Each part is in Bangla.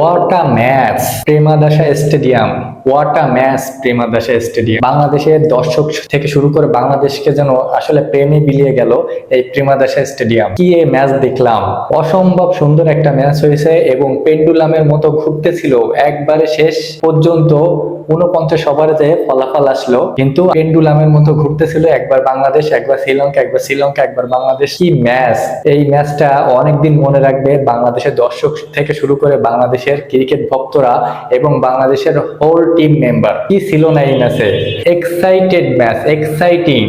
What a match Premadasa stadium. What a match Premadasa stadium. বাংলাদেশের দর্শক থেকে শুরু করে বাংলাদেশকে যেন আসলে প্রেমে বিলিয়ে গেল এই প্রেমাদাসা স্টেডিয়াম। কি এ ম্যাচ দেখলাম? অসম্ভব সুন্দর একটা ম্যাচ হয়েছে এবং পেন্ডুলামের মতো ঘুরতেছিল। একবারে শেষ পর্যন্ত উনপঞ্চাশ ওভারে ফলাফল আসলো। কিন্তু পেন্ডুলামের মতো ঘুরতেছিল একবার বাংলাদেশ, একবার শ্রীলঙ্কা একবার শ্রীলঙ্কা, একবার বাংলাদেশ। কি ম্যাচ! এই ম্যাচটা অনেকদিন মনে রাখবে বাংলাদেশের দর্শক থেকে শুরু করে বাংলাদেশের ক্রিকেট ভক্তরা এবং বাংলাদেশের হোল টিম মেম্বার কি ছিল না এই ম্যাচে? এক্সাইটেড ম্যাচ এক্সাইটিং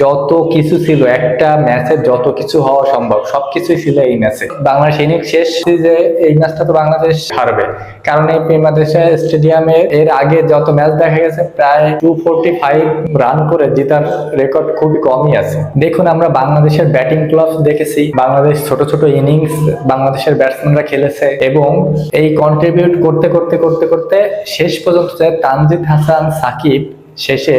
যত কিছু ছিল, একটা ম্যাচে যত কিছু হওয়া সম্ভব, সবকিছুই ছিল এই ম্যাচে বাংলাদেশ ইনিংস শেষ যে এই ম্যাচটা তো বাংলাদেশ হারবে। কারণ এই বাংলাদেশের স্টেডিয়ামে এর আগে যত ম্যাচ দেখা গেছে, প্রায় টু রান করে জেতার রেকর্ড খুবই কমই আছে। দেখুন আমরা বাংলাদেশের ব্যাটিং ক্লাব দেখেছি, বাংলাদেশ ছোট ছোট ইনিংস বাংলাদেশের ব্যাটসম্যানরা খেলেছে এবং এই কন্ট্রিবিউট করতে করতে করতে করতে শেষ পর্যন্ত তানজিদ হাসান, সাকিব শেষে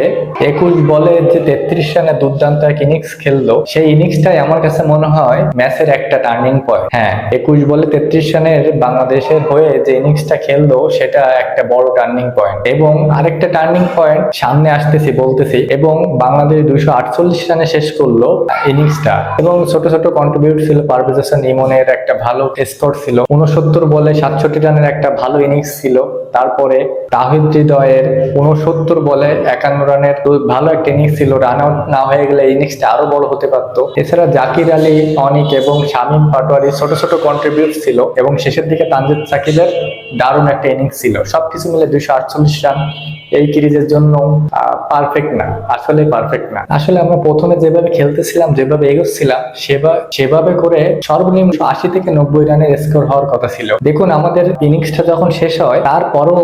একুশ বলে যে তেত্রিশ রানে দুর্দান্ত এক ইনিংস খেললো, সেই ইনিংসটাই আমার কাছে মনে হয় ম্যাচের একটা টার্নিং পয়েন্ট হ্যাঁ একুশ বলে তেত্রিশ রানের বাংলাদেশের হয়ে যে ইনিংসটা খেললো, সেটা একটা বড় টার্নিং পয়েন্ট এবং আরেকটা টার্নিং পয়েন্ট সামনে আসতেছি, বলতেছি, এবং বাংলাদেশ দুইশো আটচল্লিশ রানে শেষ করল ইনিংসটা এবং ছোট ছোট কন্ট্রিবিউট ছিল পারভেজ হোসেন ইমনের একটা ভালো স্কোর ছিল। উনসত্তর বলে সাতষট্টি রানের একটা ভালো ইনিংস ছিল। তারপরে তাহিদ হৃদয়ের উনসত্তর বলে একান্ন রানের ভালো একটা ইনিংস ছিল রান আউট না হয়ে গেলে ইনিংসটা আরও বড় হতে পারতো। এছাড়া জাকির আলী, অনিক এবং শামীম পাটোয়ারি ছোট ছোট কন্ট্রিবিউট ছিল এবং শেষের দিকে তানজিদ সাকিবের দারুণ একটা ইনিংস ছিল। সবকিছু মিলে দুইশো আটচল্লিশ রান এই সিরিজের জন্য পারফেক্ট না, আসলে পারফেক্ট না। আসলে আমরা প্রথমে যেভাবে খেলতেছিলাম, যেভাবে এগোচ্ছিলাম, সেবা, সেভাবে করে সর্বনিম্ন আশি থেকে নব্বই রানের স্কোর হওয়ার কথা ছিল। দেখুন, আমাদের ইনিংসটা যখন শেষ হয়, তারপরও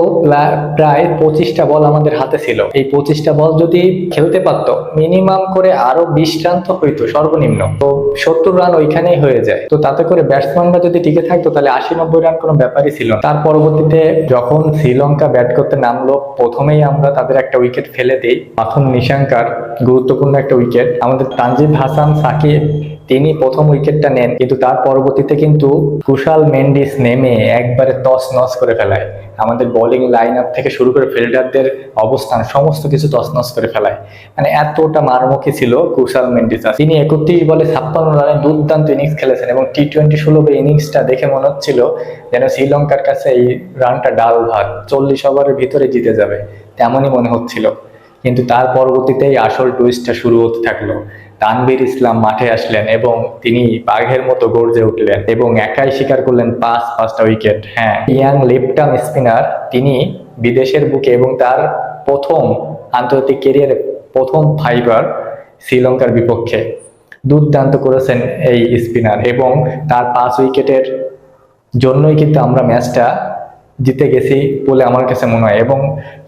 প্রায় পঁচিশটা বল আমাদের হাতে ছিল। এই পঁচিশটা বল যদি খেলতে পারতো মিনিমাম করে আরও বিশ রান তো হইতো সর্বনিম্ন। তো সত্তর রান ওইখানেই হয়ে যায়। তো তাতে করে ব্যাটসম্যানরা যদি টিকে থাকতো, তাহলে আশি নব্বই রান কোনো ব্যাপারই ছিল। তার পরবর্তীতে যখন শ্রীলঙ্কা ব্যাট করতে নামলো, প্রথমেই আমরা তাদের একটা উইকেট ফেলে দেই। মাথুন নিশাঙ্কার গুরুত্বপূর্ণ একটা উইকেট আমাদের তানজিদ হাসান সাকিব তিনি প্রথম উইকেটটা নেন, কিন্তু তার পরবর্তীতে কিন্তু কুশাল মেন্ডিস নেমে একবারে তস নস করে ফেলায়। আমাদের বোলিং লাইন আপ থেকে শুরু করে ফিল্ডারদের অবস্থান, সমস্ত কিছু তছনছ করে ফেলায়। মানে এতটা মারমুখী ছিল কুশাল মেন্ডিস। তিনি একত্রিশ বলে ছাপ্পান্ন রানে দুর্দান্ত ইনিংস খেলেছেন এবং টি টোয়েন্টি সুলভ ইনিংসটা দেখে মনে হচ্ছিল যেন শ্রীলঙ্কার কাছে এই রানটা ডাল ভাত। চল্লিশ ওভারের ভিতরে জিতে যাবে, তেমনই মনে হচ্ছিল। কিন্তু তার পরবর্তীতেই আসল টুইস্টটা শুরু হতে থাকল। তানভীর ইসলাম মাঠে আসলেন এবং তিনি বাঘের মতো গর্জে উঠলেন এবং একাই স্বীকার করলেন পাঁচ, পাঁচটা উইকেট। হ্যাঁ ইয়াং লেফট আর্ম স্পিনার, তিনি বিদেশের বুকে এবং তার প্রথম আন্তর্জাতিক কেরিয়ারে প্রথম ফাইবার শ্রীলঙ্কার বিপক্ষে দুর্দান্ত করেছেন এই স্পিনার এবং তার পাঁচ উইকেটের জন্যই কিন্তু আমরা ম্যাচটা জিতে গেছি বলে আমার কাছে মনে হয়। এবং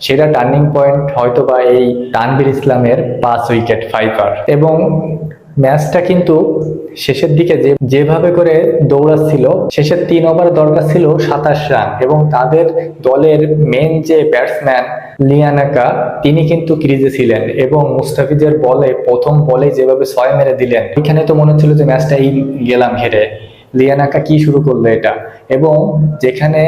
সেটা টার্নিং পয়েন্ট হয়তো বা এই তানভীর ইসলামের পাঁচ উইকেট ফাইপার এবং ম্যাচটা কিন্তু শেষের দিকে যে, যেভাবে করে দৌড়াচ্ছিল, শেষের তিন ওভার দরকার ছিল সাতাশ রান এবং তাদের দলের মেন যে ব্যাটসম্যান লিয়ানাকা তিনি কিন্তু ক্রিজে ছিলেন এবং মুস্তাফিজের বলে, প্রথম বলে যেভাবে ছয় মেরে দিলেন, এখানে তো মনে হচ্ছিল যে ম্যাচটা এই গেলাম হেরে। লিয়ানাকা কি শুরু করল এটা? এবং যেখানে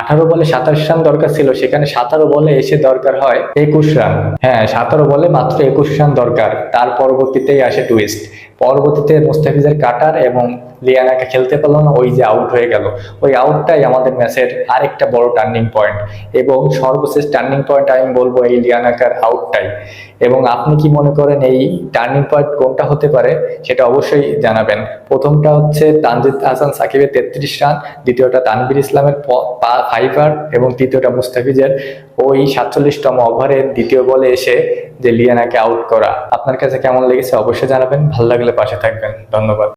আঠারো বলে সাতাশ রান দরকার ছিল, সেখানে সাতারো বলে এসে দরকার হয় একুশ রান। হ্যাঁ সাতারো বলে মাত্র একুশ রান দরকার। তার পরবর্তীতেই আসে টুইস্ট পরবর্তীতে মুস্তাফিজের কাটার এবং লিয়ানাকে খেলতে পারল না, ওই যে আউট হয়ে গেল। ওই আউটটাই আমাদের ম্যাচের আরেকটা বড় টার্নিং পয়েন্ট এবং সর্বশেষ টার্নিং পয়েন্ট আমি বলব এই লিয়ানাকার আউটটাই এবং আপনি কি মনে করেন এই টার্নিং পয়েন্ট কোনটা হতে পারে, সেটা অবশ্যই জানাবেন। প্রথমটা হচ্ছে তানজিদ হাসান সাকিবের তেত্রিশ রান দ্বিতীয়টা তানভীর ইসলামের ফাইভার এবং তৃতীয়টা মুস্তাফিজের ওই সাতচল্লিশতম ওভারের দ্বিতীয় বলে এসে যে লিয়ানাকে আউট করা। আপনার কাছে কেমন লেগেছে অবশ্যই জানাবেন। ভালো লাগলে পাশে থাকবেন। ধন্যবাদ।